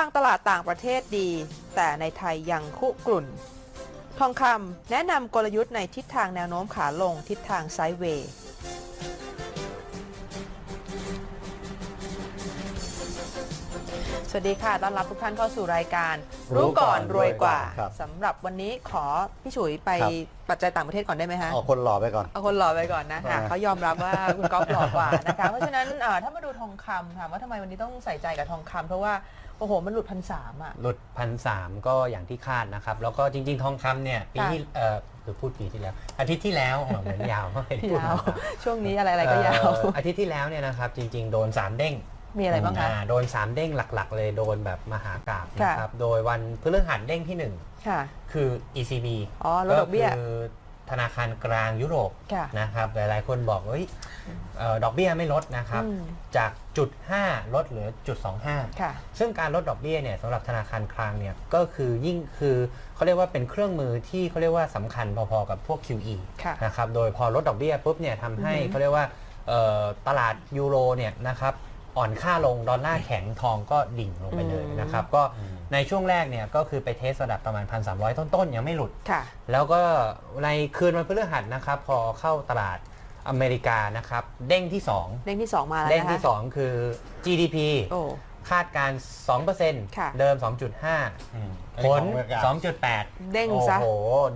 างตลาดต่างประเทศดี แต่ในไทยยังคุกรุ่น ทองคำแนะนำกลยุทธ์ในทิศทางแนวโน้มขาลงทิศทางไซด์เวย์สวัสดีค่ะ ต้อนรับทุกท่านเข้าสู่รายการ รู้ก่อนรวยกว่าครับสำหรับวันนี้ขอพี่ฉุยไปครับ ปัจจัยต่างประเทศก่อนได้ไหมฮะ เอาคนหล่อไปก่อน เอาคนหล่อไปก่อนนะอ่า เขายอมรับว่าคุณก๊อฟหล่อกว่านะคะ เพราะฉะนั้นเอ่อถ้ามาดูทองคำถามว่าทำไมวันนี้ต้องใส่ใจกับทองคำเพราะว่า โอ้โห มันหลุดพันสามอะ หลุดพันสามก็อย่างที่คาดนะครับ แล้วก็จริง ๆ ทองคำเนี่ยปีค่ะที่เอ่อคือพูดปีที่แล้ว อาทิตย์ที่แล้วอ๋อเหมือนยาวไม่พูดยาวนะครับช่วงนี้อะไรอะไรก็ยาว เอ่ออาทิตย์ที่แล้วเนี่ยนะครับจริง ๆ โดนสามเด้งมีอะไรบ้างคะ อ่าโดนสามเด้งหลักๆ เลยโดนแบบมหากราบค่ะนะครับโดยวันพฤหัสเด้งที่หนึ่งค่ะ คือ ECB อ๋อลดดอกเบี้ยคือ ธนาคารกลางยุโรปค่ะนะครับหลายๆคนบอกเฮ้ยเอ่อดอกเบี้ยไม่ลดนะครับ อืม จากจุด5ลดเหลือจุด25 ค่ะ ซึ่งการลดดอกเบี้ยเนี่ยสำหรับธนาคารกลางเนี่ยก็คือยิ่งคือเขาเรียกว่าเป็นเครื่องมือที่เขาเรียกว่าสำคัญพอๆกับพวก QE ค่ะนะครับโดยพอลดดอกเบี้ยปุ๊บเนี่ยทำให้อือฮึเขาเรียกว่าเอ่อตลาดยูโรเนี่ยนะครับอ่อนค่าลงดอลลาร์แข็งทองก็ดิ่งลงไปเลยนะครับ ก็ ในช่วงแรกเนี่ยก็คือไปเทสระดับประมาณ 1,300 ต้นๆ ยังไม่หลุด ค่ะ แล้วก็ในคืนวันพฤหัสนะครับ พอเข้าตลาดอเมริกานะครับ เด้งที่ 2 เด้งที่ 2 มาแล้วเด้งนะคะที่ 2 คือ GDP โอ้ คาดการณ์ค่ะ 2%เดิม2.5ผล2.8 เด้งโอ้ซะโห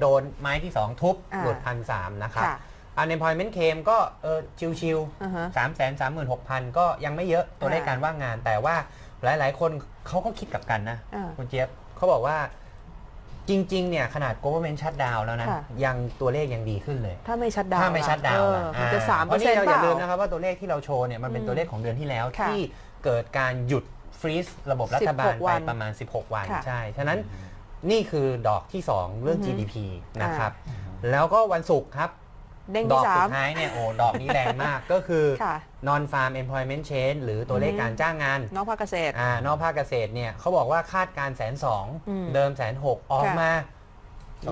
โดนไม้ที่ 2 ทุบอ่าหลุดพันสามนะครับ ค่ะ unemployment claim ก็เออชิวอือฮะ ๆสามแสนสามหมื่นหกพันก็ยังไม่เยอะตัวเลขอ่าการว่างงาน แต่ว่าหลายๆ คน เขาก็คิดกลับกันนะอ่าคุณเจี๊ยบเขาบอกว่าจริง ๆ เนี่ยขนาด government shutdown แล้วนะ ค่ะ ยังตัวเลขยังดีขึ้นเลย ถ้าไม่ชัดดาวถ้าไม่ชัดดาวน์เอล่ะอมันจะอ่สามเพเปอราะร์เซ็นนี่ต์เราเปอย่าล่า ลืมนะครับว่าตัวเลขที่เราโชว์เนี่ยมันเป็นอืมตัวเลขของเดือนที่แล้วค่ะที่เกิดการหยุดฟรีซระบบรัฐบาล16ไปวันประมาณ 16 วันค่ะใช่ฉะนั้นนี่คือดอกที่ 2 เรื่อง อือฮึ GDP นะครับแล้วก็วันศุกร์ครับ เด้งดที่อกสาสุมดท้ายเนี่ยโอ้ดอกนี้แรงมากก็คือ ค่ะ non farm employment change หรือตัวเลขอือฮึการจ้างงานนอกภาคเกษตร อ่านอกภาคเกษตรเนี่ยเขาบอกว่าคาดการแสนสองอืม เดิมแสนหกออกค่ะมา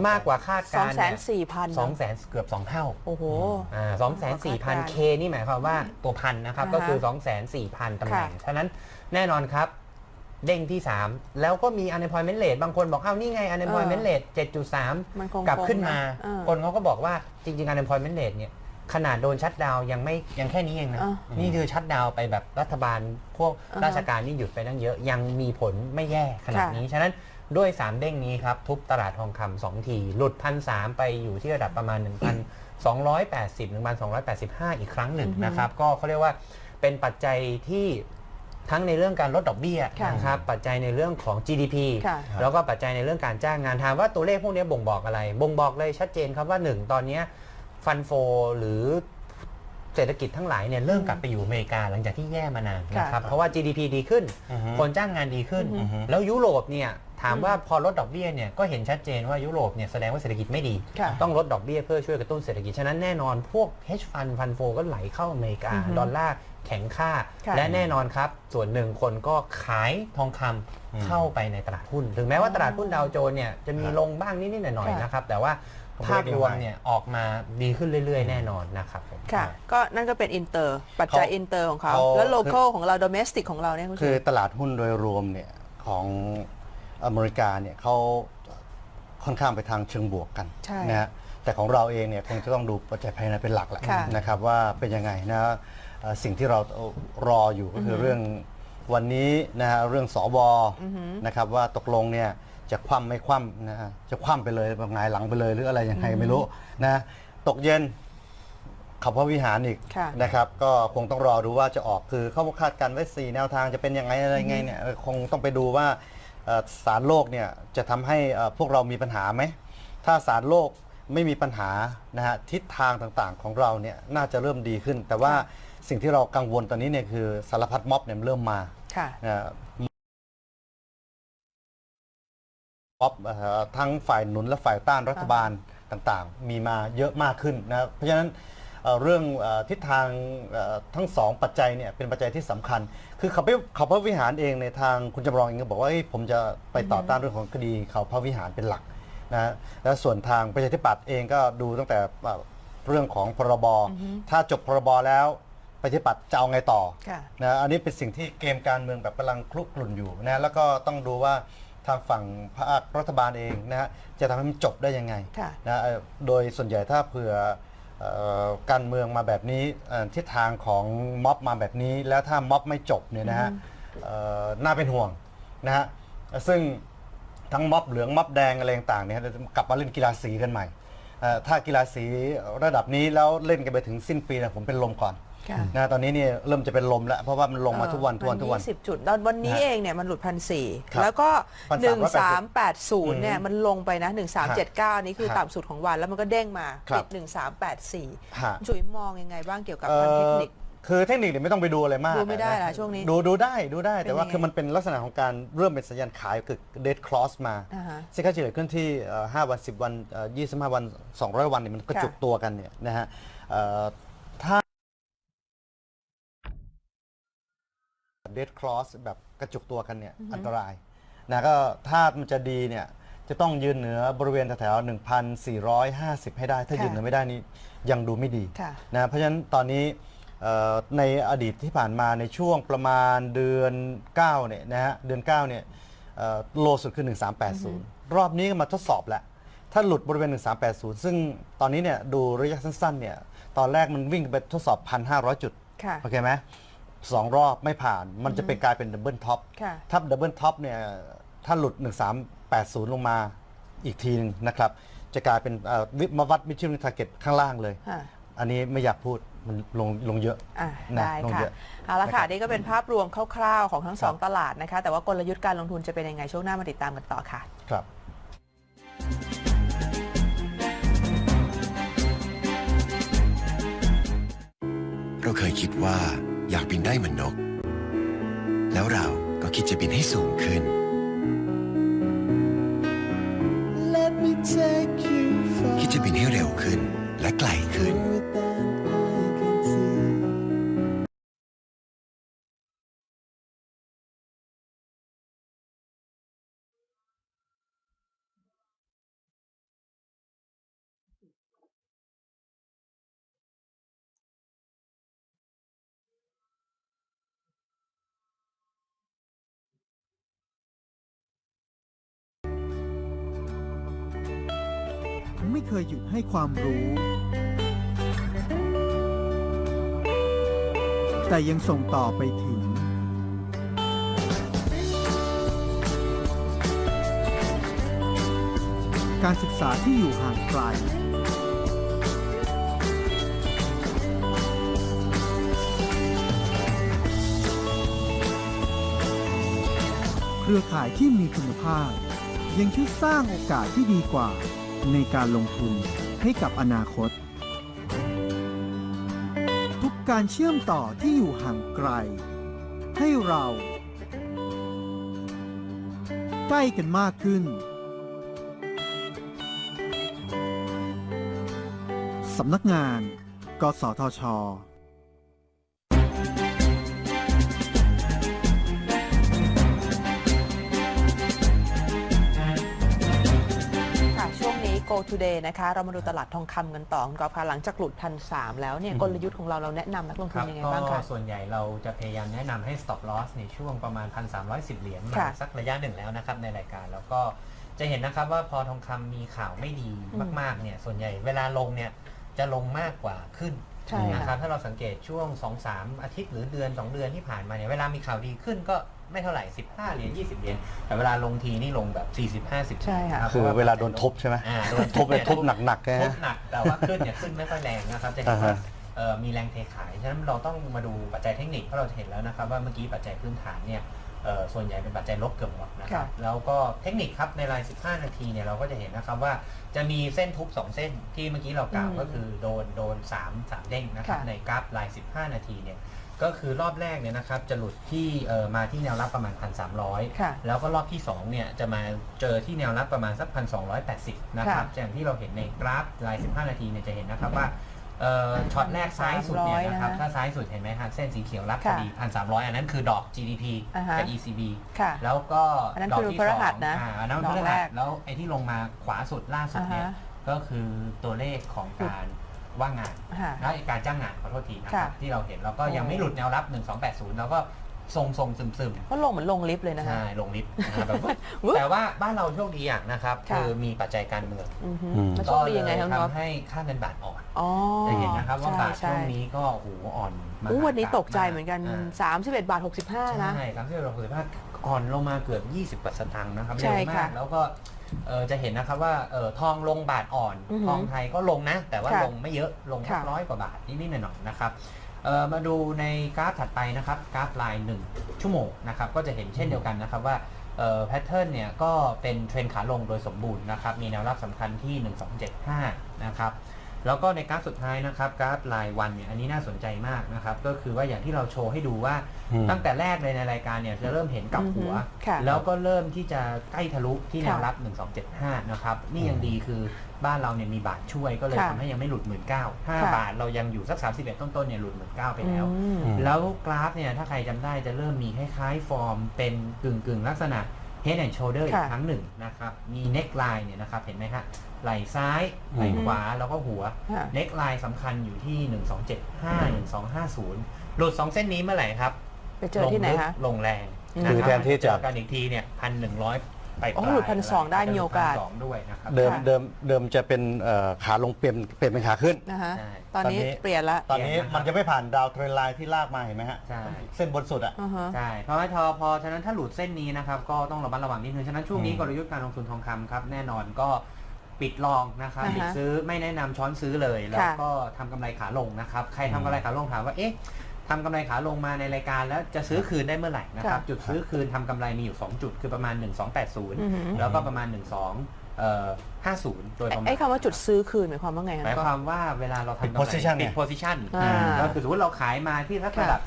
มากกว่าคาดสอกางรแสนสี่พันสองแสนเกือบสองเท่า โอ้โหอ่าสองแสนสี่พันเคนี่หมายความว่าตัวพันนะครับ อ่าฮะก็คือ2องแสนสี่พันตำแหน่ง ค่ะ ฉะนั้นแน่นอนครับ เด้งที่ 3 แล้วก็มี unemployment rate บางคนบอกอ้าวนี่ไง unemployment rate 7.3มันคงกลับขึ้นมา เออคนเขาก็บอกว่าจริง ๆ unemployment rate เนี่ยขนาดโดนชัดดาวน์ยังไม่ยังแค่นี้เองนะอ่านี่คือชัดดาวน์ไปแบบรัฐบาลพวกอ่าฮะราชการนี่หยุดไปตั้งเยอะ ยังมีผลไม่แย่ขนาดค่ะนี้ ฉะนั้นด้วย 3 เด้งนี้ครับ ทุบตลาดทองคำสองที หลุดพันสไปอยู่ที่ระดับประมาณ 1,280 1,285 อีกครั้งหนึ่งอือฮึนะครับ ก็เขาเรียกว่าเป็นปัจจัยที่ ทั้งในเรื่องการลดดอกเบี้ยค่ะนะครับปัจจัยในเรื่องของ GDP ค่ะ แล้วก็ปัจจัยในเรื่องการจ้างงานถามว่าตัวเลขพวกนี้บ่งบอกอะไร บ่งบอกเลยชัดเจนครับว่าหนึ่งตอนเนี้ฟันโฟหรือเศรษฐกิจทั้งหลายเนี่ยเริ่มกลับไปอยู่อเมริกาหลังจากที่แย่มานานนะครับเพราะว่า GDP ดีขึ้น อือฮึ คนจ้างงานดีขึ้น อือฮึ แล้วยุโรปเนี่ยถามว่าพอลดดอกเบี้ยเนี่ยก็เห็นชัดเจนว่ายุโรปเนี่ยแสดงว่าเศรษฐกิจไม่ดี ค่ะ ต้องลดดอกเบี้ยเพื่อช่วยกระตุ้นเศรษฐกิจ ฉะนั้นแน่นอนพวก hedge fund ฟันโฟก็ไหลเข้าอเมริกาอือฮึดอลลาร์ แข็งค่าค่ะและแน่นอนครับ ส่วนหนึ่งคนก็ขายทองคำเข้าไปในตลาดหุ้น ถึงแม้ว่าตลาดหุ้นดาวโจนส์เนี่ยจะมีลงบ้างนิดๆหน่อยค่ะๆนะครับ แต่ว่าภาพรวมเนี่ยออกมาดีขึ้นเรื่อยๆ แน่นอนนะครับผมค่ะ ก็นั่นก็เป็นอินเตอร์ ปัจจัยเขาอินเตอร์ของเขาเขา แล้วโลเคอลของเราโดเมสติกของเราเนี่ยคุณคือชูตลาดหุ้นโดยรวมเนี่ยของอเมริกาเนี่ยเขาค่อนข้างไปทางเชิงบวกกันใช่นะฮะแต่ของเราเองเนี่ยคงจะต้องดูปัจจัยภายในเป็นหลักแหละค่ะนะครับว่าเป็นยังไงนะ เอ่อสิ่งที่เรารออยู่ก็คืออเรื่องวันนี้นะฮะเรื่องสวนะครับว่าตกลงเนี่ยจะคว่ำไม่คว่ำนะฮะจะคว่ำไปเลยแบบหงายหลังไปเลยหรืออะไรยังไงไม่รู้นะตกเย็นเขาพระวิหารอีกค่ะ นะครับ ก็คงต้องรอดูว่าจะออกคือเขาคาดการณ์ไว้ 4 แนวทางจะเป็นยังไงอะไรไงเนี่ยเออคงต้องไปดูว่าเอ่อสารโลกเนี่ยจะทำให้เอ่อพวกเรามีปัญหาไหม ถ้าสารโลกไม่มีปัญหานะฮะทิศทางต่างๆของเราเนี่ยน่าจะเริ่มดีขึ้น แต่ว่า สิ่งที่เรากังวลตอนนี้เนี่ยคือสารพัดม็อบเนี่ยมันเริ่มมาค่ะ นะม็อบเอ่อทั้งฝ่ายหนุนและฝ่ายต้านรัฐบาลต่างๆ มีมาเยอะมากขึ้นนะเพราะฉะนั้นเอ่อเรื่องเอ่อทิศทางเอ่อทั้งสองปัจจัยเนี่ยเป็นปัจจัยที่สำคัญ คือเขาไปเขาพระวิหารเองในทางคุณจำลองเองก็บอกว่าเอ้ยผมจะไปต่อต้านเรื่องของคดีเขาพระวิหารเป็นหลักนะแล้วส่วนทางประชาธิปัตย์เองก็ดูตั้งแต่เอ่อเรื่องของพรบ ถ้าจบพรบแล้ว ประชาธิปัตย์จะเอาไงต่อค่ะนะอันนี้เป็นสิ่งที่เกมการเมืองแบบกำลังคลุกกลุ่นอยู่นะแล้วก็ต้องดูว่าทางฝั่งภาครัฐบาลเองนะฮะจะทำให้มันจบได้ยังไงค่ะนะเอ่อโดยส่วนใหญ่ถ้าเผื่อเอ่อการเมืองมาแบบนี้เอ่อทิศทางของม็อบมาแบบนี้ แล้วถ้าม็อบไม่จบเนี่ยนะฮะเอ่อน่าเป็นห่วงนะฮะซึ่ง ทั้งม็อบเหลืองม็อบแดงอะไรต่างๆเนี่ยจะกลับมาเล่นกีฬาสีกันใหม่เอ่อถ้ากีฬาสีระดับนี้แล้วเล่นกันไปถึงสิ้นปีนะผมเป็นลมก่อน ค่ะนะตอนนี้เนี่ยเริ่มจะเป็นลมแล้ว เพราะว่ามันลงมาทุกวันทุกวันทุกวัน สิบจุดตอนวันนี้นะเองเนี่ยมันหลุดพันสี่ครับแล้วก็1,380หนึ่งสามแปดศูนย์เนี่ยอืมมันลงไปนะหนึ่งสามเจ็ดเก้านี้คือครับต่ำสุดของวันแล้วมันก็เด้งมาครับปิดหนึ่งสามแปดสี่ฮะ จุ๋ยมองยังไงบ้างเกี่ยวกับเอ่ทางเทคอนิค คือเทคนิคเนี่ยไม่ต้องไปดูอะไรมากดูไม่ได้เหรอนะช่วงนี้ดูดูได้ดูได้แต่ว่าเป็นยังไงคือมันเป็นลักษณะของการเริ่มเป็นสัญญาณขายคือ dead cross มาอ่าฮะซึ่งค่าเฉลี่ยขึ้นที่เอ่อ5วัน 10 วันเอ่อ25 วัน 200 วันเนี่ยมันก็ค่ะจุกตัวกันเนี่ยนะฮะเอ่อ ถ้า dead cross แบบกระจุกตัวกันเนี่ยอันตรายนะก็ถ้ามันจะดีเนี่ยจะต้องยืนเหนือบริเวณแถวๆ1,450 ให้ได้ ถ้าค่ะยืนเหนือไม่ได้นี่ยังดูไม่ดีค่ะ นะเพราะฉะนั้นตอนนี้เอ่อในอดีตที่ผ่านมาในช่วงประมาณเดือน9เนี่ยนะฮะเดือน9เนี่ยเอ่อโลสุดคือ 1380 รอบนี้ก็มาทดสอบแล้ว ถ้าหลุดบริเวณ 1380 ซึ่งตอนนี้เนี่ยดูระยะสั้นๆเนี่ยตอนแรกมันวิ่งไปทดสอบ 1,500 จุด ค่ะ โอเคไหม สองรอบไม่ผ่าน มันจะเป็นกลายเป็นดับเบิลท็อปค่ะ ถ้าดับเบิลท็อปเนี่ยถ้าหลุด 1380 ลงมาอีกทีหนึงนะครับ จะกลายเป็นเอ่อวิมาวัดมิชชั่นทาร์เก็ตข้างล่างเลย ค่ะ อันนี้ไม่อยากพูดมันลงลงเยอะอะนะได้ลงค่ะเยอะ เอาละค่ะ นะครับนี่ก็เป็นภาพรวมคร่าวๆของทั้งสองครับ ตลาดนะคะ แต่ว่ากลยุทธ์การลงทุนจะเป็นยังไงช่วงหน้ามาติดตามกันต่อค่ะ ครับ เราเคยคิดว่า อยากบินได้เหมือนนก แล้วเราก็คิดจะบินให้สูงขึ้น Let me take you far คิดจะบินให้เร็วขึ้นและไกลขึ้น ยหยุดให้ความรู้ แต่ยังส่งต่อไปถึง การศึกษาที่อยู่ห่างไกล เครือข่ายที่มีคุณภาพยังช่วยสร้างโอกาสที่ดีกว่า ในการลงทุนให้กับอนาคต ทุกการเชื่อมต่อที่อยู่ห่างไกล ให้เรา ใกล้กันมากขึ้นสำนักงาน กสทช go today นะคะ เรามาดูตลาดทองคำกันต่อคุณกอล์ฟคะหลังจากหลุดพันสามแล้วเนี่ยอืมกลยุทธ์ของเราเราแนะนำนักลงคทุนรับยังไงก็บ้างคะ ส่วนใหญ่เราจะพยายามแนะนำให้ stop loss ในช่วงประมาณ 1,310 เหรียญมาค่ะสักระยะหนึ่งแล้วนะครับในรายการแล้วก็จะเห็นนะครับว่าพอทองคำมีข่าวไม่ดีอืมมากๆเนี่ยส่วนใหญ่เวลาลงเนี่ยจะลงมากกว่าขึ้นใช่ค่ะนะครับถ้าเราสังเกตช่วง 2-3 อาทิตย์หรือเดือน 2 เดือนที่ผ่านมาเนี่ยเวลามีข่าวดีขึ้นก็ ไม่เท่าไหร่ 15 เหรียญ 20 เหรียญ แต่เวลาลงทีนี่ลงแบบ 40-50ใช่ค่ะ รับคือพระเวลาโดนทุบใช่ไหมอ่าโดนทุบเลยทุบหนักๆนะทุฮะบหนัก แต่ว่าขึ้นเนี่ยขึ้นไม่ค่อยแรงนะครับ จะเห็นว่าอ่าฮะ เอ่อมีแรงเทขาย ฉะนั้นเราต้องมาดูปัจจัยเทคนิค เพราะเราเห็นแล้วนะครับว่าเมื่อกี้ปัจจัยพื้นฐานเนี่ยเอ่อส่วนใหญ่เป็นปัจจัยลบเกือบหมดนะครับ ค่ะ แล้วก็เทคนิคครับในราย 15 นาทีเนี่ยเราก็จะเห็นนะครับว่าจะมีเส้นทุบ 2 เส้นที่เมื่อกี้เรากล่าวอืมก็คือโดนโดน3 3เด้งนะครับค่ะ ในกราฟราย 15 นาทีเนี่ย ก็คือรอบแรกเนี่ยนะครับจะหลุดที่เอ่อมาที่แนวรับประมาณ1,300ค่ะแล้วก็รอบที่ 2 เนี่ยจะมาเจอที่แนวรับประมาณสักพันสองนะครับค่ะอย่างที่เราเห็นในกราฟราย 15 นาทีเนี่ยจะเห็นนะครับว่าเอ่อช็อตแรกซ้ายสุดเนี่ยนะครับ300ถ้าซ้ายสุดเห็นไหมครับเส้นสีเขียวรับพค่ะอดีพันสามอันนั้นคือดอก GDP อ่าฮะ กับ ECB ค่ะ แล้วก็อันนั้นดอกคือที่พฤสองหัสนะอ่าอันนั้นดอกพฤแรหักสแล้วไอ้ที่ลงมาขวาสุดล่าสุดเนี่ยอ่าฮะ ก็คือตัวเลขของการ ว่างงานค่ะ และการจ้างงานขอโทษทีนะคค่ะรับที่เราเห็นเราก็ยังโอ้ไม่หลุดแนวรับ 1280เราก็ทรงทรงซึมซึมๆก็ลงเหมือนลงลิฟต์เลยนะคะ ใช่ลงลิฟต์นะครับแบบว่าวุ๊บแต่ว่าบ้านเราโชคดีอย่างนะครับค่ะ คือมีปัจจัยการเมืองอือฮึอืม แล้วโชคดียังไงครับก็น้องเลยทำให้ค่าเงินบาทอ่อนอ๋อจะเห็นนะครับว่าบาทใช่ช่วงนี้ก็โอ้โหอ่อนมากอู้วันนี้ตกใจเหมือนกันา 31 บาท 65 นะ ใช่สามสิบหกสิบห้าอ่อนลงมาเกือบ 20กว่าสตางค์นะครับใช่เร็วค่ะมากแล้วก็ เอ่อจะเห็นนะครับว่าเอ่อทองลงบาทอ่อน อือหือทองไทยก็ลงนะ แต่ว่าค่ะลงไม่เยอะลงค่ะ ร้อยกว่าบาทนิดๆหน่อยๆนะครับเอ่อมาดูในกราฟถัดไปนะครับกราฟลาย1ชั่วโมงนะครับก็จะเห็นเช่นเดียวกันนะครับว่าแพทเทิร์นเนี่ยก็เป็นเทรนขาลงโดยสมบูรณ์นะครับมีแนวรับสำคัญที่ 1275นะครับ แล้วก็ในกราฟสุดท้ายนะครับกราฟรายวันเนี่ยอันนี้น่าสนใจมากนะครับ ก็คือว่าอย่างที่เราโชว์ให้ดูว่าอืมตั้งแต่แรกเลยในรายการเนี่ยจะเริ่มเห็นกลับหัวอือฮึค่ะแล้วก็เริ่มที่จะใกล้ทะลุที่แนวค่ะรับ 1275 นะครับ นี่ยังดีคือบ้านเราเนี่ยมีบาทช่วยก็เลยค่ะทำให้ยังไม่หลุด 1 9 0 0ค่ะ5บาทเรายังอยู่สัก 31 ต้นๆเนี่ยหลุด 1 9 0 0ไปแล้วอืมแล้วกราฟเนี่ยถ้าใครจำได้จะเริ่มมีคล้ายๆฟอร์มเป็นกึ่งกึ่งๆลักษณะ head and shoulder อีกค่ะ ครั้งหนึ่งนะครับ มี neck line เนี่ยนะครับ เห็นไหมฮะไหล่ซ้ายไหล่ขวาแล้วก็หัว ค่ะ เน็กไลน์สำคัญอยู่ที่ 1275 1250 หลุด 2 เส้นนี้เมื่อไหร่ครับไปเจอที่ไหนลงลึกคะ ลงแรงอืมนะคือครับแทนที่จะ เจอกันอีกทีเนี่ยพันหนึ่งร้อย ไปอ๋อปลายหลุด1,200ได้มีโอกาสสองด้วยนะครับ เดิมค่ะ เดิมเดิมจะเป็นเอ่อขาลงเปลี่ยนเปลี่ยนเป็นขาขึ้น นะคะใช่ ตอนนี้ตอนนี้ เปลี่ยนละ ตอนนี้มันจะไม่ผ่านดาวเทรนไลน์ที่ลากมาเห็นไหมฮะ ใช่ เส้นบนสุดอะ อือฮะ ใช่ เพราะว่าพอพอ ฉะนั้นถ้าหลุดเส้นนี้นะครับ ก็ต้องระมัดระวังนิดนึง ฉะนั้นช่วงนี้อืม กลยุทธ์การลงทุนทองคำครับ แน่นอนก็ปิดลองนะครับ อ่าฮะปิดซื้อไม่แนะนำช้อนซื้อเลย แล้วค่ะก็ทำกำไรขาลงนะครับ ใครทำกำไรขาลงถามว่า เอ๊ะ ทำกำไรขาลงมาในรายการแล้วจะซื้อคืนได้เมื่อไหร่นะครับค่ะจุดซื้อคืนทำกำไรมีอยู่ 2 จุดคือประมาณอือหือ1280 แล้วก็ประมาณ 12เอ่อ50 โดยประมาณไอ้คำว่าจุดซื้อคืนหมายความว่าไงคะหมายความว่าเวลาเราทำปิดกำไร position ปิเนี่ดย position อ่าก็คือสมมติเราขายมาที่สักค่ะระดับ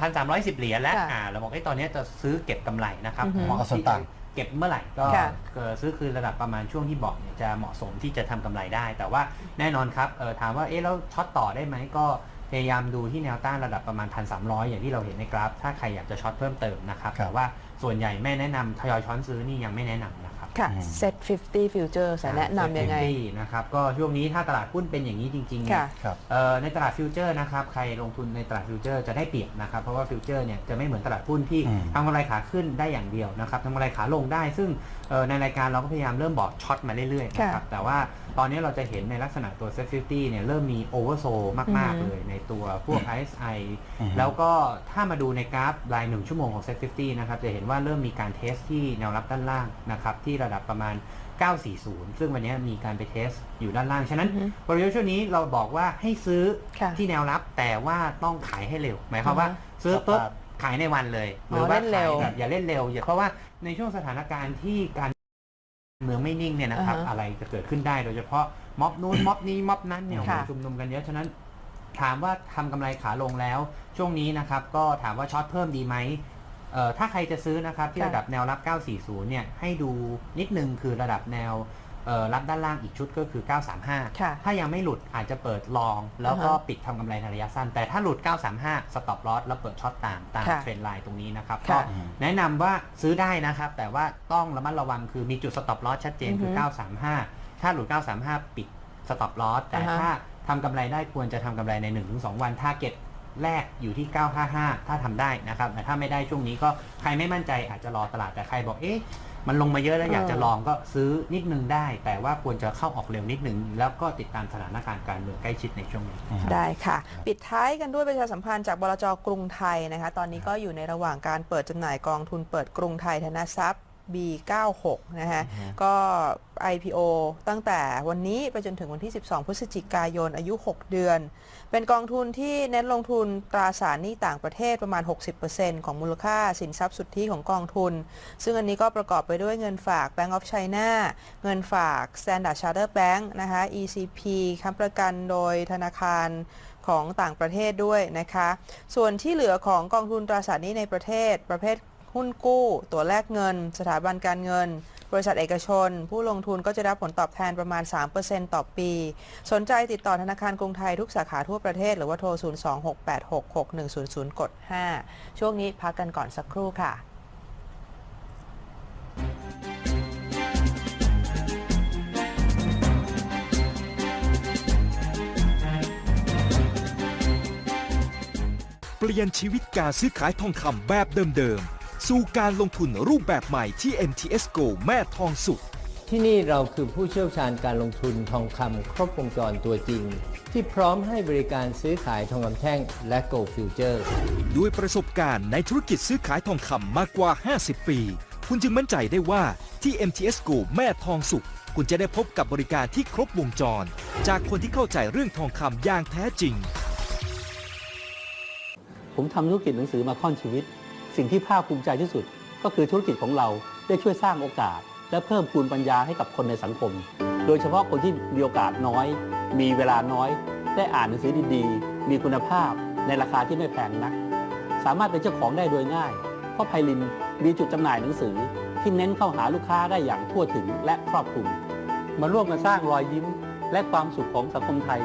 พันสามร้อยสิบเหรียญแล้วค่ะอ่าเราบอกไอ้ยตอนเนี้ยจะซื้อเก็บกำไรนะครับอือฮึเหมาะเอาส่วนต่างเก็บเมื่อไหร่ก็ค่ะเอ่อซื้อคืนระดับประมาณช่วงที่บอกเนี่ยจะเหมาะสมที่จะทำกำไรได้ แต่ว่าแน่นอนครับเอ่อถามว่าเอ๊ะแล้วช็อตต่อได้ไหมก็ พยายามดูที่แนวต้านระดับประมาณ 1,300 อย่างที่เราเห็นในกราฟ ถ้าใครอยากจะช็อตเพิ่มเติมนะครับครับแต่ว่าส่วนใหญ่ไม่แนะนำทยอยช้อนซื้อนี่ยังไม่แนะนำนะครับค่ะอืม Set 50 Future แนะนำยังไง50นะครับก็ช่วงนี้ถ้าตลาดหุ้นเป็นอย่างนี้จริงๆเนี่ยค่ะครับเอ่อในตลาดฟิวเจอร์นะครับใครลงทุนในตลาดฟิวเจอร์จะได้เปรียบนะครับเพราะว่าฟิวเจอร์เนี่ยจะไม่เหมือนตลาดหุ้นที่อืมทำกำไรขาขึ้นได้อย่างเดียวนะครับทำกำไรขาลงได้ซึ่ง เอ่อในรายการเราก็พยายามเริ่มบอกช็อตมาเรื่อยๆนะครับแต่ว่าตอนนี้เราจะเห็นในลักษณะตัว Set 50เนี่ยเริ่มมีโอเวอร์โซมากอือฮึๆเลยในตัวพวก RSI อือฮึแล้วก็ถ้ามาดูในกราฟรายหนึ่งชั่วโมงของ Set 50นะครับจะเห็นว่าเริ่มมีการเทสที่แนวรับด้านล่างนะครับที่ระดับประมาณ 940 ซึ่งวันนี้มีการไปเทสอยู่ด้านล่าง ฉะนั้นอือฮึกลยุทธ์ช่วงนี้เราบอกว่าให้ซื้อค่ะที่แนวรับแต่ว่าต้องขายให้เร็ว หมายความว่าอือฮึซื้อปุ๊บครับ ขายในวันเลยหอ๋อรือว่าเล่นเร็ขายวแบบอย่าเล่นเร็วอย่าเพราะว่าในช่วงสถานการณ์ที่การเมืองไม่นิ่งเนี่ยนะครับอ่าฮะอะไรจะเกิดขึ้นได้โดยเฉพาะม็อบนู้นม็อบนี้ม็อบนั้นเนี่ยโอ้โหค่ะชุมนุมกันเยอะฉะนั้นถามว่าทำกำไรขาลงแล้ว ช่วงนี้นะครับ ก็ถามว่าช็อตเพิ่มดีไหมเอ่อถ้าใครจะซื้อนะครับ ที่ค่ะระดับแนวรับ 940 เนี่ย ให้ดูนิดนึงคือระดับแนวเอ่อ รับด้านล่างอีกชุดก็คือ 935ค่ะถ้ายังไม่หลุดอาจจะเปิดลอง แล้วก็อ่าฮะปิดทำกำไรในระยะสั้น แต่ถ้าหลุด 935 สต็อปลอสแล้วเปิดช็อตตามตามค่ะเทรนด์ไลน์ตรงนี้นะครับค่ะก็แนะนำว่าซื้อได้นะครับ แต่ว่าต้องระมัดระวังคือมีจุดสต็อปลอสชัดเจนคืออือฮึ935 ถ้าหลุด 935 ปิดสต็อปลอสแต่อ่าฮะถ้าทำกำไรได้ควรจะทำกำไรใน 1-2 วันถ้าเก็ตแรกอยู่ที่ 955 ถ้าทำได้นะครับแต่ถ้าไม่ได้ช่วงนี้ก็ใครไม่มั่นใจอาจจะรอตลาดแต่ใครบอกเอ๊ะ มันลงมาเยอะแล้วอยากจะลองก็ซื้อนิดนึงได้ แต่ว่าควรจะเข้าออกเร็วนิดนึง แล้วก็ติดตามสถานการณ์การเมืองใกล้ชิดในช่วงนี้ ได้ค่ะ ปิดท้ายกันด้วยประชาสัมพันธ์จากบลจกรุงไทยนะคะ ตอนนี้ก็อยู่ในระหว่างการเปิดจำหน่ายกองทุนเปิดกรุงไทยธนทรัพย์ B96 นะคะก็ IPO ตั้งแต่วันนี้ไปจนถึงวันที่ 12 พฤศจิกายน อายุ 6 เดือน เป็นกองทุนที่เน้นลงทุนตราสารหนี้ต่างประเทศประมาณ 60%ของมูลค่าสินทรัพย์สุทธิของกองทุน ซึ่งอันนี้ก็ประกอบไปด้วยเงินฝาก Bank of China เงินฝาก Standard Chartered Bank นะคะ ECP ค้ำประกันโดยธนาคารของต่างประเทศด้วยนะคะ ส่วนที่เหลือของกองทุนตราสารหนี้ในประเทศประเภท หุ้นกู้ ตัวแลกเงิน สถาบันการเงิน บริษัทเอกชน ผู้ลงทุนก็จะรับผลตอบแทนประมาณ 3%ต่อปี สนใจติดต่อธนาคารกรุงไทยทุกสาขาทั่วประเทศ หรือว่าโทร 026866100 กด 5 ช่วงนี้พักกันก่อนสักครู่ค่ะเปลี่ยนชีวิตการซื้อขายทองคำแบบเดิมๆ สู่การลงทุนรูปแบบใหม่ที่ MTS GO แม่ทองสุข ที่นี่เราคือผู้เชี่ยวชาญการลงทุนทองคำครบวงจรตัวจริง ที่พร้อมให้บริการซื้อขายทองคำแท่งและ Gold Future ด้วยประสบการณ์ในธุรกิจซื้อขายทองคำมากกว่า 50 ปี คุณจึงมั่นใจได้ว่าที่ MTS GO แม่ทองสุข คุณจะได้พบกับบริการที่ครบวงจร จากคนที่เข้าใจเรื่องทองคำอย่างแท้จริง ผมทำธุรกิจหนังสือมาค่อนชีวิต สิ่งที่ภาคภูมิใจที่สุด ก็คือธุรกิจของเราได้ช่วยสร้างโอกาส และเพิ่มพูนปัญญาให้กับคนในสังคม โดยเฉพาะคนที่มีโอกาสน้อย มีเวลาน้อย ได้อ่านหนังสือดีๆ มีคุณภาพในราคาที่ไม่แพงนัก สามารถเป็นเจ้าของได้โดยง่าย เพราะไพลินมีจุดจำหน่ายหนังสือ ที่เน้นเข้าหาลูกค้าได้อย่างทั่วถึงและครอบคลุม มาร่วมกันสร้างรอยยิ้ม และความสุขของสังคมไทย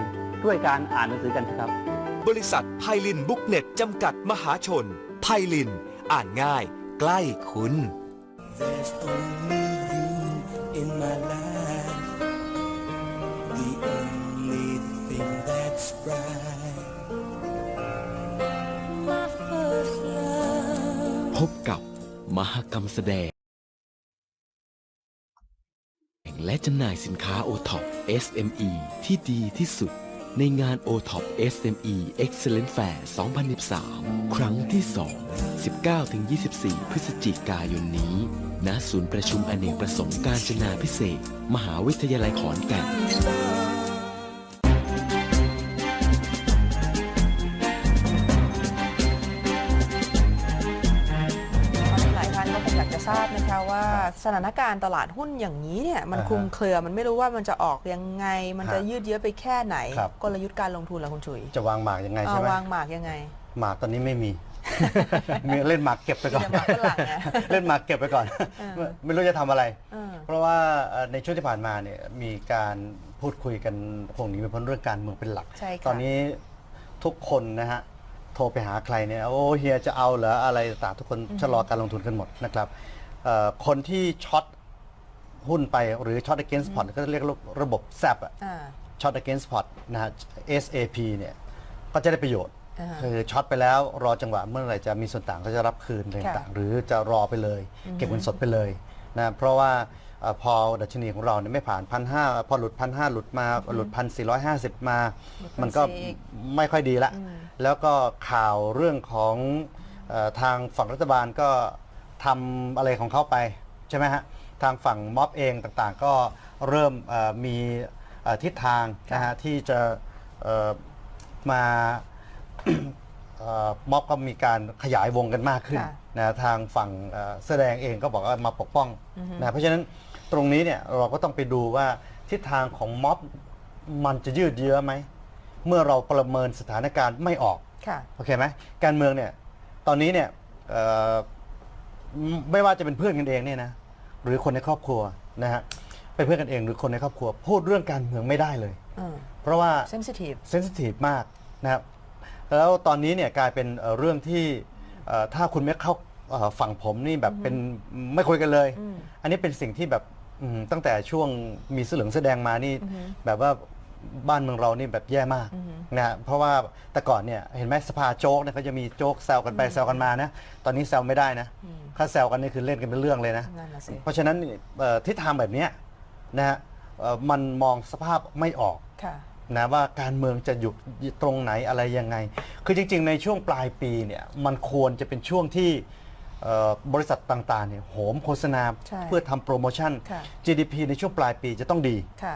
ด้วยการอ่านหนังสือกันเถอะครับ บริษัทไพลินบุ๊กเน็ตจำกัดมหาชนไพลิน อ่านง่าย ใกล้คุณ There's only you in my life, the only thing that's right. My first love. พบกับมหกรรมแสดง และจำหน่ายสินค้า o t o p SME ที่ดีที่สุด ในงาน o t o p SME Excellent Fair 2013 ครั้งที่ 2 19-24 พฤศจิกายนนี้ ณ ศูนย์ประชุมอเนกประสงค์การจนาพิเศษ มหาวิทยาลัยขอนแก่น ทราบนะคะว่าสถานการณ์ตลาดหุ้นอย่างนี้เนี่ยมันอ่าฮะคลุมเครือมันไม่รู้ว่ามันจะออกยังไง มันจะฮะยืดเยื้อไปแค่ไหน ครับ กลยุทธ์การลงทุนล่ะคุณชุยจะวางหมากยังไงเอาใช่ไหมวางหมากยังไง หมากตอนนี้ไม่มี มีเล่นหมากเก็บไปก่อน มีแต่หมากฝรั่งไงเล่นหมากเก็บไปก่อน เออ ไม่ไม่รู้จะทำอะไร เออ เพราะว่าเอ่อในช่วงที่ผ่านมาเนี่ยมีการพูดคุยกันคงหนีไม่พ้นเรื่องการเมืองเป็นหลัก ใช่ค่ะ ตอนนี้ทุกคนนะฮะโทรไปหาใครเนี่ยโอ้เฮียจะเอาเหรออะไรต่างๆทุกคนชะลอการลงทุนกันหมดนะครับ เอ่อคนที่ช็อตหุ้นไปหรือช็อต against pot ก็เรียกระบบ SAP อะอ่า ช็อต against pot นะฮะ SAP เนี่ยก็จะได้ประโยชน์ อ่าคือช็อตไปแล้วรอจังหวะเมื่อไหร่จะมีส่วนต่างก็จะรับคืนอะไรต่างๆหรือจะรอไปเลย เก็บเงินสดไปเลยนะเพราะว่าเอ่อพอดัชนีของเราเนี่ยไม่ผ่านพันห้าพอหลุดพันห้าหลุดมาหลุดพันสี่ร้อยห้าสิบมา หลุดมันก็1,400อีก ไม่ค่อยดีละอืมแล้วก็ข่าวเรื่องของเออทางฝั่งรัฐบาลก็ ทำอะไรของเขาไปใช่ไหมฮะทางฝั่งม็อบเองต่างๆ ก็เริ่มเอ่อมีเอ่อทิศทางนะฮะที่จะเอ่อมา เอ่อม็อบก็มีการขยายวงกันมากขึ้นค่ะนะทางฝั่งเอ่อแสอแดงเองก็บอกว่ามาปกป้องนะเพราะฉะนั้นตรงนี้เนี่ยเราก็ต้องไปดูว่าทิศทางของม็อบมันจะยืดเยื้อไหม เมื่อเราประเมินสถานการณ์ไม่ออก ค่ะ โอเคไหมการเมืองเนี่ยตอนนี้เนี่ยเอ่อ ไม่ไม่ว่าจะเป็นเพื่อนกันเองเนี่ยนะหรือคนในครอบครัวนะฮะเป็นเพื่อนกันเองหรือคนในครอบครัว พูดเรื่องการเมืองไม่ได้เลยอืมเพราะว่าเซนซิทีฟเซนซิทีฟมากนะครับแล้วตอนนี้เนี่ยกลายเป็นเอ่อเรื่องที่เอ่อถ้าคุณไม่เข้าเอ่อฝั่งผมนี่แบบเป็นไม่คุยกันเลยอืมอันนี้เป็นสิ่งที่แบบอืมตั้งแต่ช่วงมีเสื้อเหลืองเสื้อแดงมานี่ แบบว่า บ้านเมืองเรานี่แบบแย่มากนะฮะเพราะว่าแต่ก่อนเนี่ยเห็นไหมสภาโจ๊กเนี่ยเขาจะมีโจ๊กแซวกันไปแซวกันมานะตอนนี้แซวไม่ได้นะถ้าแซวกันนี่คือเล่นกันเป็นเรื่องเลยนะนั่นน่ะสิ เพราะฉะนั้นเอ่อทิศทางแบบเนี้ยนะฮะเอ่อมันมองสภาพไม่ออก ค่ะ นะว่าการเมืองจะอยู่ตรงไหนอะไรยังไง คือจริงๆ ในช่วงปลายปีเนี่ยมันควรจะเป็นช่วงที่เอ่อบริษัทต่างๆเนี่ยโหมโฆษณาใช่เพื่อทำโปรโมชั่น ค่ะ GDP ในช่วงปลายปีจะต้องดี ค่ะ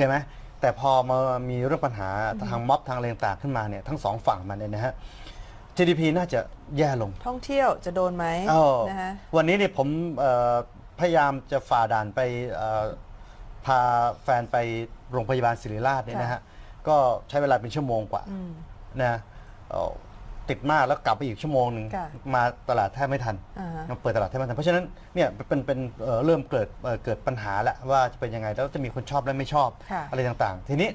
โอเคไหมแต่พอมามีเรื่องปัญหาทางม็อบทางอะไรต่างๆขึ้นมาเนี่ยทั้งสองฝั่งมันเนี่ยนะฮะ GDP น่าจะแย่ลงท่องเที่ยวจะโดนไหมเออนะคะวันนี้เนี่ยผมเอ่อพยายามจะฝ่าด่านไปเอ่อพาแฟนไปโรงพยาบาลศิริราชเนี่ยนะฮะ ก็ใช้เวลาเป็นชั่วโมงกว่าอืม นะเอ่อ ติดมากแล้วกลับไปอีกชั่วโมงหนึ่งค่ะมาตลาดแทบไม่ทันอ่าฮะยังเปิดตลาดแทบไม่ทัน เพราะฉะนั้นเนี่ยเป็นเป็นเอ่อเริ่มเกิดเอ่อเกิดปัญหาแล้วว่าจะเป็นยังไงแล้วจะมีคนชอบและไม่ชอบค่ะ อะไรต่างๆ ทีนี้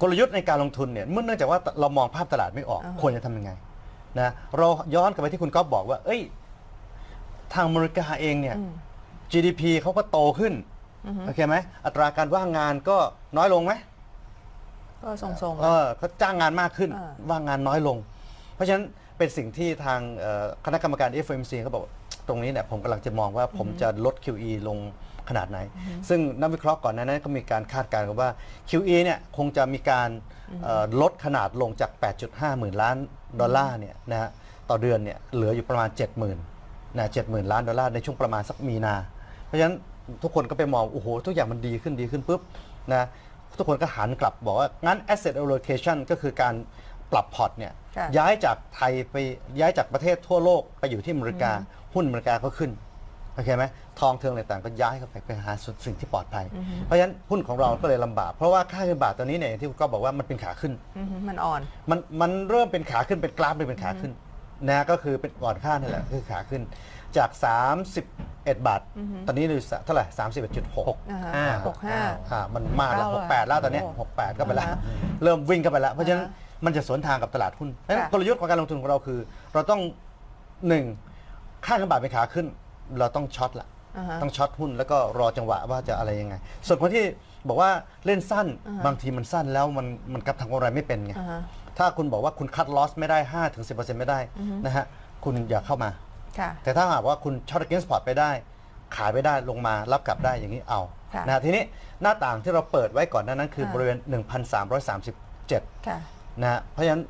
กลยุทธ์ในการลงทุนเนี่ยเมื่อเนื่องจากว่าเรามองภาพตลาดไม่ออก อ่าฮะควรจะทำยังไงนะเราย้อนกลับไปที่คุณก๊อฟบอกว่า เอ้ย ทางอเมริกาเองเนี่ย อืม GDP เขาก็โตขึ้นโอเคไหมอัตราการว่างงานก็น้อยลงไหม ก็ทรงๆเออเขาจ้างงานมากขึ้นอ่า ว่างงานน้อยลง เพราะฉะนั้นเป็นสิ่งที่ทางเอ่อคณะกรรมการ FOMC เขาบอกตรงนี้เนี่ยผมกำลังจะมองว่าผมจะลด QE ลงขนาดไหน ซึ่งนักวิเคราะห์ก่อนหนานั้นก็มีการคาดการณ์กันว่า QE เนี่ยคงจะมีการเอ่อลดขนาดลงจาก 8.5 หมื่นล้านดอลลาร์เนี่ยนะฮะต่อเดือนเนี่ยเหลืออยู่ประมาณ 70,000นะ70,000 ล้านดอลลาร์ในช่วงประมาณสักมีนา เพราะฉะนั้นทุกคนก็ไปมอง โอ้โห ทุกอย่างมันดีขึ้นดีขึ้นปุ๊บนะ ทุกคนก็หันกลับบอกว่างั้น asset allocation ก็คือการปรับพอร์ตเนี่ยค่ะย้ายจากไทยไปย้ายจากประเทศทั่วโลกไปอยู่ที่อเมริกา หุ้นอเมริกาก็ขึ้นโอเคไหมทองเทิงอะไรต่างก็ย้ายเข้าไปไปหาสิ่งที่ปลอดภัย เพราะฉะนั้นหุ้นของเราก็เลยลำบาก เพราะว่าค่าเงินบาทตอนนี้เนี่ยอย่างที่คุณก็บอกว่ามันเป็นขาขึ้น อือฮึมันอ่อน มันมันเริ่มเป็นขาขึ้นเป็นกราฟเลยเป็นขาขึ้นนะก็คือเป็นก่อนค่านี่แหละคือขาขึ้นจาก 31บาท ตอนนี้เหลือเท่าไหร่31.6อ่าฮะห้าหกห้าอ่ามันมากแล้วเก้าหกแปดแล้วแล้วตอนเนี้ยโอ้หกแปดก็ไปแล้วอ่าฮะเริ่มวิ่งกันไปแล้ว เพราะฉะนั้นอ่าฮะมันจะสวนทางกับตลาดหุ้นเพราะฉะนั้นค่ะกลยุทธ์ของการลงทุนของเราคือ เราต้องหนึ่งค่าเงินบาทเป็นขาขึ้น เราต้องช็อตละอ่าฮะต้องช็อตหุ้นแล้วก็รอจังหวะว่าจะอะไรยังไง ส่วนคนที่บอกว่าเล่นสั้นอ่าฮะบางทีมันสั้นแล้วมันมันกลับทำกำไรไม่เป็นไงอ่าฮะถ้าคุณบอกว่าคุณคัดลอสไม่ได้5ถึง10%ไม่ได้นะฮะคุณอย่าเข้ามา ค่ะ แต่ถ้าหากว่าคุณช็อต against port ไปได้ ขายไปได้ลงมารับกลับได้อย่างนี้เอาค่ะนะฮะทีนี้หน้าต่างที่เราเปิดไว้ก่อนหนานั้นคือค่ะ บริเวณ 1,337ค่ะ นะฮะเพราะฉะนั้น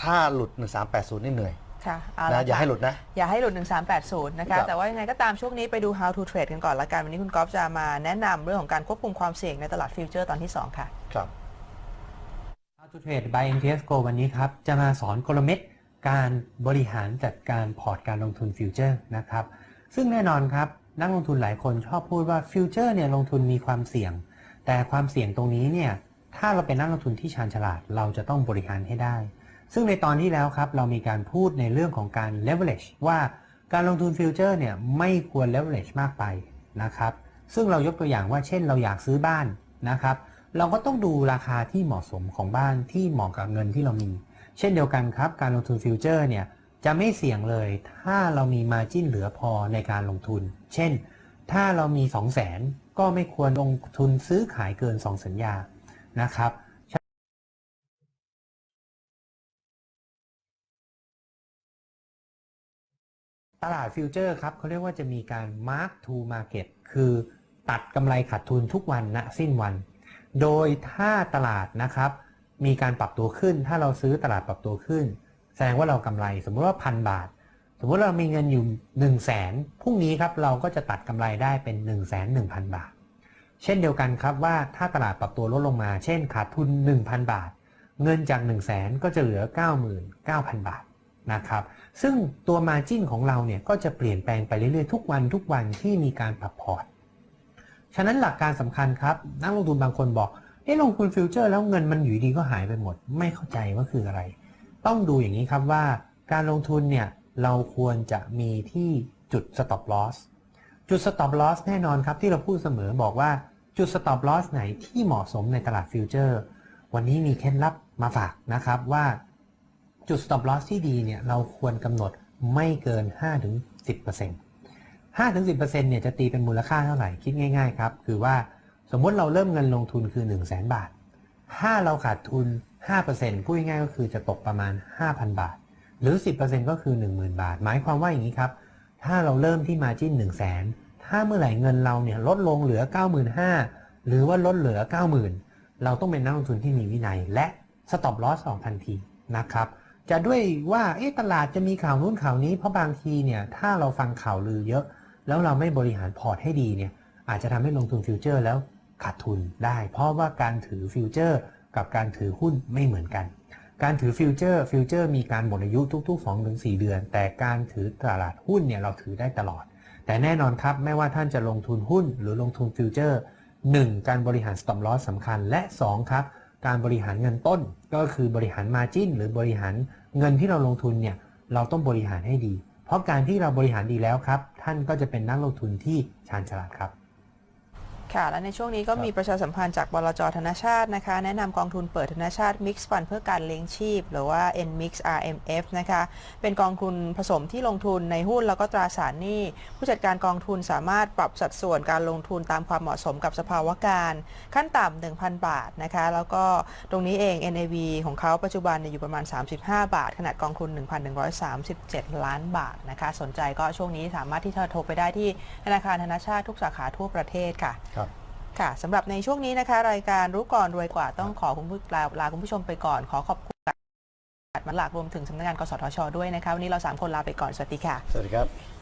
ถ้าหลุด 1380 นี่เหนื่อยค่ะเละนะอย่าค่ะให้หลุดนะ อย่าให้หลุด 1380 นะครัคะ บ แต่ว่ายังไงก็ตามช่วงนี้ไปดู how to trade กันก่อนละกัน วันนี้คุณก๊อฟจะมาแนะนำเรื่องของการควบคุมความเสี่ยงในตลาดฟิวเจอร์ตอนที่ 2 ค่ะ ครับ How to Trade by MTS Go วันนี้ครับ จะมาสอนกลเม็ด การบริหารจัดการพอร์ตการลงทุนฟิวเจอร์นะครับซึ่งแน่นอนครับนักลงทุนหลายคนชอบพูดว่าฟิวเจอร์เนี่ยลงทุนมีความเสี่ยง แต่ความเสี่ยงตรงนี้เนี่ยถ้าเราเป็นนักลงทุนที่ชาญฉลาดเราจะต้องบริหารให้ได้ ซึ่งในตอนที่แล้วครับเรามีการพูดในเรื่องของการ leverage ว่าการลงทุนฟิวเจอร์เนี่ยไม่ควร leverage มากไปนะครับซึ่งเรายกตัวอย่างว่าเช่นเราอยากซื้อบ้านนะครับ เราก็ต้องดูราคาที่เหมาะสมของบ้านที่เหมาะกับเงินที่เรามี เช่นเดียวกันครับ การลงทุนฟิวเจอร์เนี่ยจะไม่เสี่ยงเลย ถ้าเรามีมาจิ้นเหลือพอในการลงทุน เช่น ถ้าเรามี 2 0 0 0 0 0ก็ไม่ควรลงทุนซื้อขายเกิน 2 สัญญานะครับตลาดฟิวเจอร์ครับเขาเรียกว่าจะมีการ mark to market คือตัดกำไรขาดทุนทุกวันณสิ้นวัน โดยถ้าตลาดนะครับ มีการปรับตัวขึ้น ถ้าเราซื้อตลาดปรับตัวขึ้น แสดงว่าเรากำไร สมมุติว่าพันบาท สมมุติเรามีเงินอยู่1 0 0 0 0แสนพรุ่งนี้ครับเราก็จะตัดกำไรได้เป็น1 1 0 0 0 0บาท เช่นเดียวกันครับว่าถ้าตลาดปรับตัวลดลงมา เช่นขาดทุน 1,000 บาท เงินจาก 1 0 0 0 0แสนก็จะเหลือ 99,000 บาทนะครับซึ่งตัว Margin ของเราเนี่ยก็จะเปลี่ยนแปลงไปเรื่อยๆ ทุกวันทุกวันที่มีการปรับพอร์ต ฉะนั้นหลักการสำคัญครับ นักลงทุนบางคนบอก เอ๊ะลงทุนฟิวเจอร์แล้วเงินมันอยู่ดีก็หายไปหมด ไม่เข้าใจว่าคืออะไร ต้องดูอย่างนี้ครับว่าการลงทุนเนี่ยเราควรจะมีที่จุด stop loss จุด stop loss แน่นอนครับที่เราพูดเสมอบอกว่าจุด stop loss ไหนที่เหมาะสมในตลาดฟิวเจอร์วันนี้มีเคล็ดลับมาฝากนะครับว่าจุด stop loss ที่ดีเนี่ยเราควรกำหนดไม่เกิน 5-10% 5-10%เนี่ยจะตีเป็นมูลค่าเท่าไหร่ คิดง่าย ๆ ครับ คือว่า สมมติเราเริ่มเงินลงทุนคือ 1 0 0 0 0แบาท ถ้าเราขาดทุน 5%พูดง่ายๆก็คือจะตกประมาณ 5,000 บาท หรือ 10%ก็คือ 10,000 บาท หมายความว่าอย่างนี้ครับ ถ้าเราเริ่มที่มาจิ้น 1 0 0 0 0แถ้าเมื่อไหร่เงินเราเนี่ยลดลงเหลือ 95,000หรือว่าลดเหลือ 90,000 เราต้องเป็นนักลงทุนที่มีวินัย และ stop loss สองทันทีนะครับจะด้วยว่าเอ๊ะตลาดจะมีข่าวนู้นข่าวนี้เพราะบางทีเนี่ยถ้าเราฟังข่าวลือเยอะ แล้วเราไม่บริหารพอร์ตให้ดีเนี่ยอาจจะทำให้ลงทุนฟิวเจอร์แล้ว ขาดทุนได้ เพราะว่าการถือฟิวเจอร์ กับการถือหุ้นไม่เหมือนกัน การถือฟิวเจอร์ฟิวเจอร์มีการหมดอายุทุกๆ2-4เดือน แต่การถือตลาดหุ้นเนี่ยเราถือได้ตลอด แต่แน่นอนครับไม่ว่าท่านจะลงทุนหุ้น หรือลงทุนฟิวเจอร์ 1. การบริหาร stop loss สำคัญและ 2 ครับ การบริหารเงินต้นก็คือบริหาร margin หรือบริหารเงินที่เราลงทุนเนี่ยเราต้องบริหารให้ดี เพราะการที่เราบริหารดีแล้วครับ ท่านก็จะเป็นนักลงทุนที่ชาญฉลาดครับ ค่ะ และในช่วงนี้ก็มีประชาสัมพันธ์จากบลจธนาชาตินะคะ แนะนำกองทุนเปิดธนาชาติ Mix Fund เพื่อการเลี้ยงชีพ หรือว่า NMix RMF นะคะ เป็นกองทุนผสมที่ลงทุนในหุ้นแล้วก็ตราสารหนี้ ผู้จัดการกองทุนสามารถปรับสัดส่วนการลงทุนตามความเหมาะสมกับสภาวะการ ขั้นต่ำ1,000 บาทนะคะ แล้วก็ตรงนี้เอง NAV ของเขาปัจจุบันเนี่ยอยู่ประมาณ 35 บาท ขนาดกองทุน 1,137 ล้านบาทนะคะ สนใจก็ช่วงนี้สามารถที่จะโทรไปได้ที่ธนาคารธนาชาติทุกสาขาทั่วประเทศค่ะ ค่ะสำหรับในช่วงนี้นะคะ รายการรู้ก่อนรวยกว่าต้องขอคุณผู้ลาลาคุณผู้ชมไปก่อน ขอขอบคุณมันหลักรวมถึงสำนักงานกสทช ด้วยนะคะวันนี้เราสามคนลาไปก่อนสวัสดีค่ะ สวัสดีครับ